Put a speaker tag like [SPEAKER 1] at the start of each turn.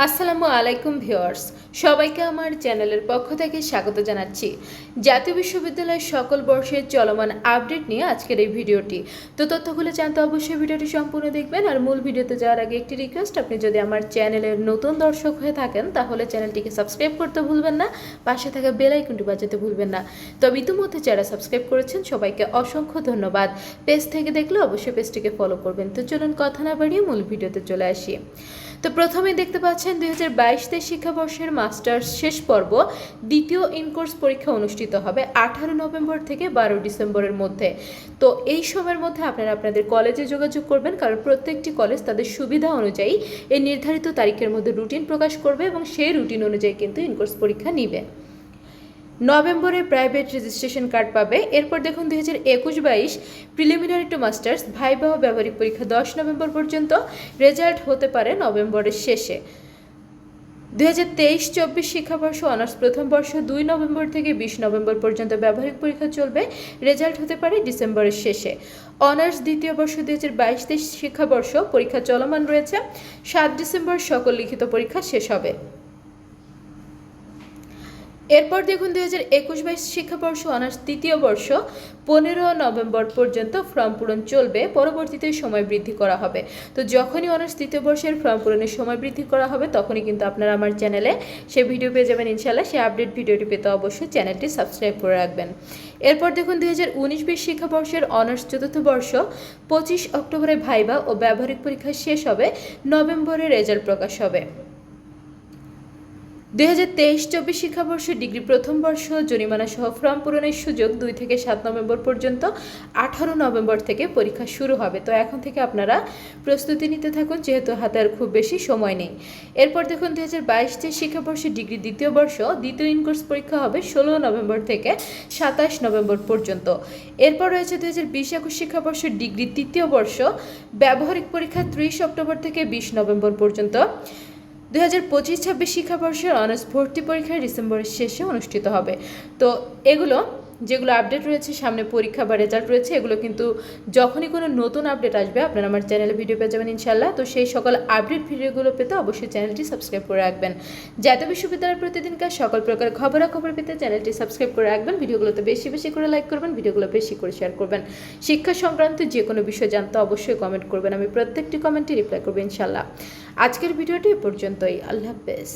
[SPEAKER 1] আসসালামু আলাইকুম ভিউয়ার্স, সবাইকে আমার চ্যানেলের পক্ষ থেকে স্বাগত জানাচ্ছি। জাতীয় বিশ্ববিদ্যালয়ের সকল বর্ষের চলমান আপডেট নিয়ে আজকের এই ভিডিওটি। তো তথ্যগুলো জানতে অবশ্যই ভিডিওটি সম্পূর্ণ দেখবেন আর মূল ভিডিওতে যাওয়ার আগে একটি রিকোয়েস্ট আপনি যদি আমার চ্যানেলের নতুন দর্শক হয়ে থাকেন, তাহলে চ্যানেলটিকে সাবস্ক্রাইব করতে ভুলবেন না, পাশে থাকা বেল আইকনটি বাজাতে ভুলবেন না। তবে ইতিমধ্যে যারা সাবস্ক্রাইব করেছেন, সবাইকে অসংখ্য ধন্যবাদ। পেজ থেকে দেখলে অবশ্যই পেজটিকে ফলো করবেন। তো চলুন কথা না বাড়িয়ে মূল ভিডিওতে চলে আসি। তো প্রথমে দেখতে পাচ্ছেন দুই হাজার বাইশ শিক্ষাবর্ষের মাস্টার্স শেষ পর্ব। দ্বিতীয় ইনকোর্স পরীক্ষা অনুষ্ঠিত হবে আঠারো নভেম্বর থেকে বারো ডিসেম্বরের মধ্যে। তো এই সময়ের মধ্যে আপনারা আপনাদের কলেজে যোগাযোগ করবেন, কারণ প্রত্যেকটি কলেজ তাদের সুবিধা অনুযায়ী এই নির্ধারিত তারিখের মধ্যে রুটিন প্রকাশ করবে এবং সেই রুটিন অনুযায়ী কিন্তু ইনকোর্স পরীক্ষা নিবে। নভেম্বরে প্রাইভেট রেজিস্ট্রেশন কার্ড পাবে। এরপর দেখুন দুই হাজার একুশ বাইশ প্রিলিমিনারি টু মাস্টার্স ভাইবাহ ব্যবহারিক পরীক্ষা দশ নভেম্বর পর্যন্ত। রেজাল্ট হতে পারে নভেম্বরের শেষে। দুই হাজার তেইশ চব্বিশ শিক্ষাবর্ষ অনার্স প্রথম বর্ষ দুই নভেম্বর থেকে বিশ নভেম্বর পর্যন্ত ব্যবহারিক পরীক্ষা চলবে। রেজাল্ট হতে পারে ডিসেম্বরের শেষে। অনার্স দ্বিতীয় বর্ষ দুই হাজার বাইশ তেইশ শিক্ষাবর্ষ পরীক্ষা চলমান রয়েছে। সাত ডিসেম্বর সকল লিখিত পরীক্ষা শেষ হবে। এরপর দেখুন দুই হাজার একুশ বাইশ শিক্ষাবর্ষ অনার্স তৃতীয় বর্ষ, পনেরো নভেম্বর পর্যন্ত ফর্ম পূরণ চলবে। পরবর্তীতে সময় বৃদ্ধি করা হবে। তো যখনই অনার্স তৃতীয় বর্ষের ফর্ম পূরণের সময় বৃদ্ধি করা হবে, তখনই কিন্তু আপনারা আমার চ্যানেলে সে ভিডিও পেয়ে যাবেন ইনশাল্লাহ সেই আপডেট ভিডিওটি পেতে অবশ্যই চ্যানেলটি সাবস্ক্রাইব করে রাখবেন। এরপর দেখুন দুই হাজার উনিশ বিশ শিক্ষাবর্ষের অনার্স চতুর্থ বর্ষ, পঁচিশ অক্টোবরে ভাইবা ও ব্যবহারিক পরীক্ষা শেষ হবে, নভেম্বরে রেজাল্ট প্রকাশ হবে। দুই হাজার তেইশ চব্বিশ শিক্ষাবর্ষে ডিগ্রি প্রথম বর্ষ, জরিমানা সহ ফর্ম পূরণের সুযোগ দুই থেকে সাত নভেম্বর পর্যন্ত আঠারো নভেম্বর থেকে পরীক্ষা শুরু হবে। তো এখন থেকে আপনারা প্রস্তুতি নিতে থাকুন, যেহেতু হাতে আর খুব বেশি সময় নেই। এরপর দেখুন, দুই হাজার বাইশ শিক্ষাবর্ষে ডিগ্রি দ্বিতীয় বর্ষ, দ্বিতীয় ইনকোর্স পরীক্ষা হবে ষোলো নভেম্বর থেকে সাতাশ নভেম্বর পর্যন্ত। এরপর রয়েছে দুই হাজার বিশ একুশ শিক্ষাবর্ষের ডিগ্রি তৃতীয় বর্ষ, ব্যবহারিক পরীক্ষা ত্রিশ অক্টোবর থেকে বিশ নভেম্বর পর্যন্ত। দুই হাজার পঁচিশ ছাব্বিশ শিক্ষাবর্ষের অনার্স ভর্তি পরীক্ষা ডিসেম্বরের শেষে অনুষ্ঠিত হবে। তো এগুলো যেগুলো আপডেট রয়েছে, সামনে পরীক্ষা বা রেজাল্ট রয়েছে, এগুলো কিন্তু যখনই কোনো নতুন আপডেট আসবে, আপনারা আমার চ্যানেলে ভিডিও পেয়ে যাবেন ইনশাল্লাহ তো সেই সকল আপডেট ভিডিওগুলো পেতে অবশ্যই চ্যানেলটি সাবস্ক্রাইব করে রাখবেন। জাতীয় বিশ্ববিদ্যালয়ের প্রতিদিনকার সকল প্রকার খবরাখবর পেতে চ্যানেলটি সাবস্ক্রাইব করে রাখবেন। ভিডিওগুলোতে বেশি বেশি করে লাইক করবেন ভিডিওগুলো বেশি করে শেয়ার করবেন। শিক্ষা সংক্রান্ত যে কোনো বিষয় জানতে অবশ্যই কমেন্ট করবেন। আমি প্রত্যেকটি কমেন্টে রিপ্লাই করব ইনশাল্লাহ আজকের ভিডিওটি এ পর্যন্তই। আল্লাহ হাফেজ।